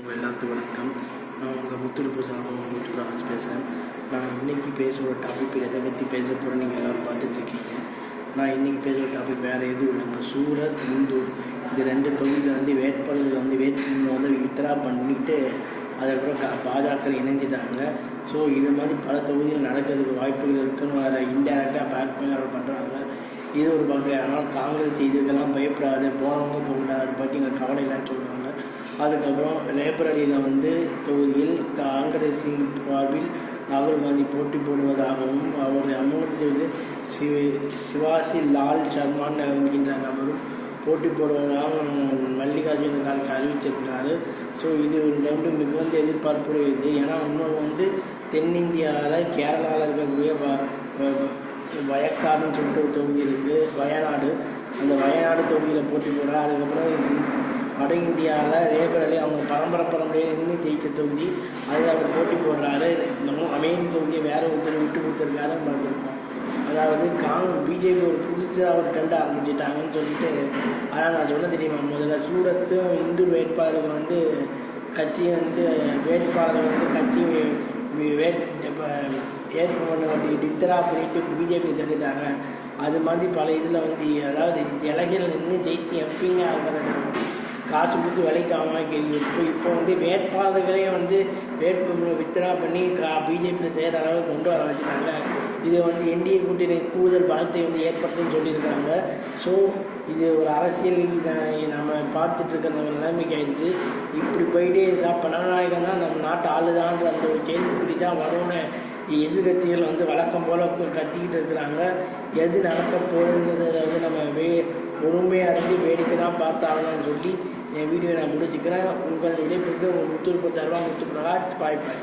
உங்கள் எல்லாத்துக்கும் வணக்கம். நான் உங்கள் முத்துருப்பு சார்பாக முத்துராஜ் பேசுகிறேன் நான் இன்றைக்கி பேசுகிற டாபிக் எதை பற்றி பேச போகிறேன் நீங்கள் எல்லோரும் பார்த்துட்ருக்கீங்க நான் இன்றைக்கி பேசுகிற டாபிக் வேறு எதுவும் இல்லைங்க. சூரத் இந்தூர் இது ரெண்டு தொகுதியில் வந்து வேட்பாளர்கள் வந்து வேட்புமனு வந்து வித்ரா பண்ணிவிட்டு அதுக்கப்புறம் பாஜக இணைஞ்சிட்டாங்க. ஸோ இது மாதிரி பல தொகுதியில் நடக்கிறதுக்கு வாய்ப்புகள் இருக்குன்னு வேறு இன்டெரக்டாக பேக் பண்ணி பண்ணுறாங்க இது ஒரு பங்கு ஆனால் காங்கிரஸ் இதுக்கெல்லாம் பயப்படாது போனவங்க போகக்கூடாது. அதை பற்றி எங்கள் கவலை இல்லைன்னு சொல்கிறாங்க அதுக்கப்புறம் ரேபரலியில் வந்து தொகுதியில் காங்கிரஸின் சார்பில் ராகுல் காந்தி போட்டி போடுவதாகவும் அவருடைய அமௌண்ட் சிவ சிவாசி லால் சர்மான் என்கின்ற நபரும் போட்டி போடுவதாக மல்லிகார்ஜுன கார்கே அறிவிச்சிருக்கிறாரு ஸோ இது ரெண்டும் மிகுந்த எதிர்பார்ப்புடையது. ஏன்னா இன்னொன்று வந்து தென்னிந்தியாவில் கேரளாவில் இருக்கக்கூடிய வயக்காடுன்னு சொல்லிட்டு ஒரு தொகுதி இருக்குது வயநாடு. அந்த வயநாடு தொகுதியில் போட்டி போடுறா. அதுக்கப்புறம் வட இந்தியாவில் ரேபரலி அவங்க பரம்பரை பரம்பரையை நின்று ஜெயித்த தொகுதி. அதில் அவர் போட்டி போடுறாரு. இன்னமும் அமைதி தொகுதியை வேற ஒருத்தர் விட்டு கொடுத்துருக்காருன்னு பார்த்துருப்போம் அதாவது காங்கிரஸ் பிஜேபி ஒரு புதுசாக ஒரு ட்ரெண்ட் ஆரம்பிச்சிட்டாங்கன்னு சொல்லிட்டு அதான் நான் சொல்ல தெரியுமா? முதல்ல சூரத்தும் இந்து வேட்பாளர்கள் வந்து கட்சி வந்து வேட்பாளர்கள் வந்து கட்சி இப்போ ஏற்பு பண்ண டித்தரா பண்ணிட்டு பிஜேபி சேர்ந்துட்டாங்க அது மாதிரி பல இதில் வந்து அதாவது இலகையில் நின்று ஜெயிச்சு எம்பிங்க ஆகிறது காசு கொடுத்து விலைக்கு கேள்வி இப்போ இப்போ வந்து வேட்பாளர்களே வந்து வேட்பு வித்ரா பண்ணி கா பிஜேபியில் செய்கிற அளவுக்கு கொண்டு வர வச்சுருக்காங்க இது வந்து என்டிஏ கூட்டணி கூடுதல் பலத்தை வந்து ஏற்படுத்தும்னு சொல்லியிருக்காங்க ஸோ இது ஒரு அரசியல் நம்ம பார்த்துட்டு இருக்கிற நம்ம நிலைமைக்கு ஆயிடுச்சு. இப்படி போயிட்டே இருந்தால் பணநாயகம் தான் நம்ம நாட்டு ஆளுதான்ற அந்த ஒரு கேள்விக்குறி தான் வரும்னு எதிர்கட்சிகள் வந்து வழக்கம் போல் கத்திக்கிட்டு இருக்கிறாங்க. எது நடக்க போகுதுன்றதை வந்து நம்ம வே பொறுமையாக இருந்து வேடிக்கை தான் பார்த்தாங்கன்னு சொல்லி என் வீடியோ நான் முடிச்சுக்கிறேன். உங்கள் விடைபெற்று உங்கள் முத்துருப்பு தருவா முத்து பிரகாஷ் பாய் பாய்